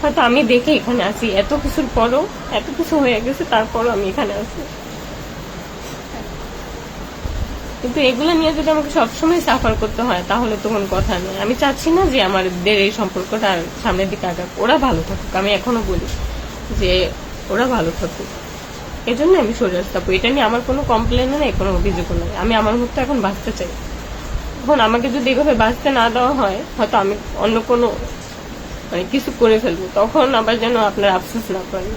হয়তো আমি দেখে এখানে আসি এত কিছুর পরও, এত কিছু হয়ে গেছে, তারপরও আমি এখানে আসি কিন্তু এগুলো নিয়ে যদি আমাকে সবসময় সাফার করতে হয়, তাহলে তো কোনো কথা নেই। আমি চাচ্ছি না যে আমাদের এই সম্পর্কটা সামনের দিকে আগাক। ওরা ভালো থাকুক, আমি এখনও বলি যে ওরা ভালো থাকুক। এই জন্য আমি সরে আসতে পারব। এটা নিয়ে আমার কোনো কমপ্লেনও নেই, কোনো অভিযোগও নেই। আমি আমার মতো এখন বাঁচতে চাই। এখন আমাকে যদি এভাবে বাঁচতে না দেওয়া হয়, হয়তো আমি অন্য কোনো মানে কিছু করে ফেলব তখন আবার যেন আপনার আফসোস না করেন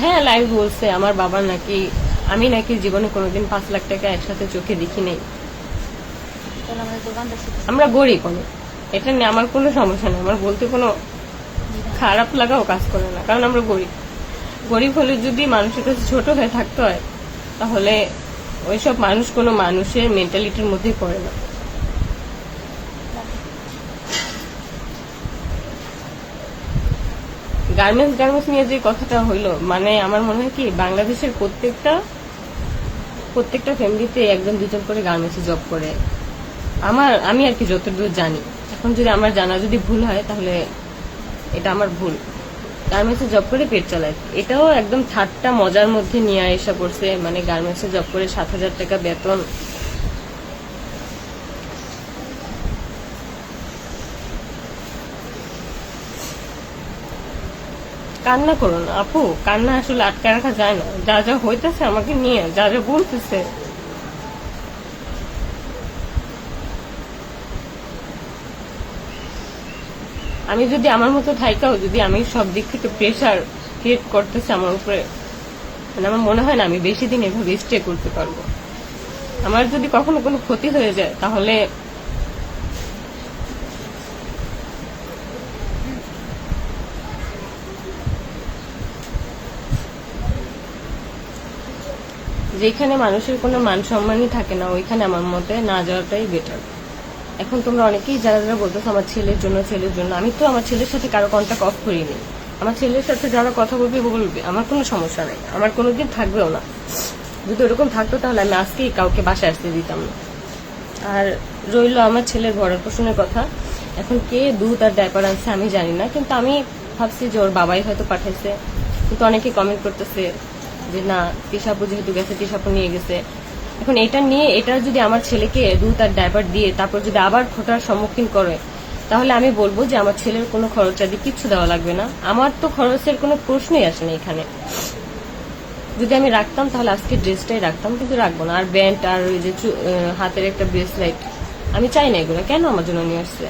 হ্যাঁ লাইভ বলছে আমার বাবা নাকি আমি নাকি জীবনে কোনোদিন পাঁচ লাখ টাকা একসাথে চোখে দেখি নাই। আমরা গরিব অনেক এটা নিয়ে আমার কোনো সমস্যা নেই আমার বলতে কোনো খারাপ লাগাও কাজ করে না কারণ আমরা গরিব। গরিব হলে যদি মানুষের কাছে ছোট হয়ে থাকতে হয় তাহলে ওইসব মানুষ কোনো মানুষের মেন্টালিটির মধ্যেই পড়ে না। গার্মেন্টস গার্মেন্টস নিয়ে যে কথাটা হইল মানে আমার মনে হয় কি, বাংলাদেশের প্রত্যেকটা প্রত্যেকটা ফ্যামিলিতে একজন দুজন করে গার্মেন্টসে জব করে। আমার, আমি আর কি যতদূর জানি। এখন যদি আমার জানা যদি ভুল হয়, তাহলে এটা আমার ভুল। গার্মেন্টসে জব করে পেট চালায়। এটাও একদম ঠাট্টা মজার মধ্যে নিয়ে এসে পড়ছে মানে গার্মেন্টসে জব করে সাত হাজার টাকা বেতন। কান্না করুন আপু, কান্না আসলে আটকে রাখা যায় না। যা যা হইতেছে আমাকে নিয়ে যা যা বলতেছে। আমি যদি আমার মতো থাইকাও যদি আমি সব দিক থেকে প্রেশার ক্রিয়েট করতেছে আমার উপরে মানে আমার মনে হয় না আমি বেশি দিন এভাবে স্টে করতে পারব। আমার যদি কখনো কোনো ক্ষতি হয়ে যায়, তাহলে যেখানে মানুষের কোনো মান সম্মানই থাকে না, ওইখানে আমার মতে না যাওয়াটাই বেটার এখন তোমরা অনেকেই যারা যারা বলতেছো আমার ছেলের জন্য ছেলের জন্য, আমি তো আমার ছেলের সাথে কারও কন্ট্যাক্ট অফ করিনি। আমার ছেলের সাথে যারা কথা বলবে বলবে আমার কোনো সমস্যা নেই। আমার কোনোদিন থাকবেও না। যদি ওরকম থাকতো তাহলে আমি আজকেই কাউকে বাসায় আসতে দিতাম না। আর রইল আমার ছেলের ভরণ পোষণের কথা। এখন কে দুধ আর ডাইপার আনছে আমি জানি না, কিন্তু আমি ভাবছি যে ওর বাবাই হয়তো পাঠাইছে। কিন্তু অনেকে কমেন্ট করতেছে যে, না, তিশাপু যেহেতু গেছে, তিশাপু নিয়ে গেছে। এখন এটা নিয়ে, এটা যদি আমার ছেলেকে দুধ আর ডাইপার দিয়ে তারপর যদি আবার খোটার সম্মুখীন করে, তাহলে আমি বলব যে আমার ছেলের কোনো খরচাদি কিচ্ছু দেওয়া লাগবে না। আমার তো খরচের কোনো প্রশ্নই আসে না এখানে। যদি আমি রাখতাম, তাহলে আজকে ড্রেসটাই রাখতাম, কিন্তু রাখব না। আর ব্যান্ড আর ওই যে হাতের একটা ব্রেসলাইট আমি চাই না এগুলো। কেন আমার জন্য নিয়ে আসছে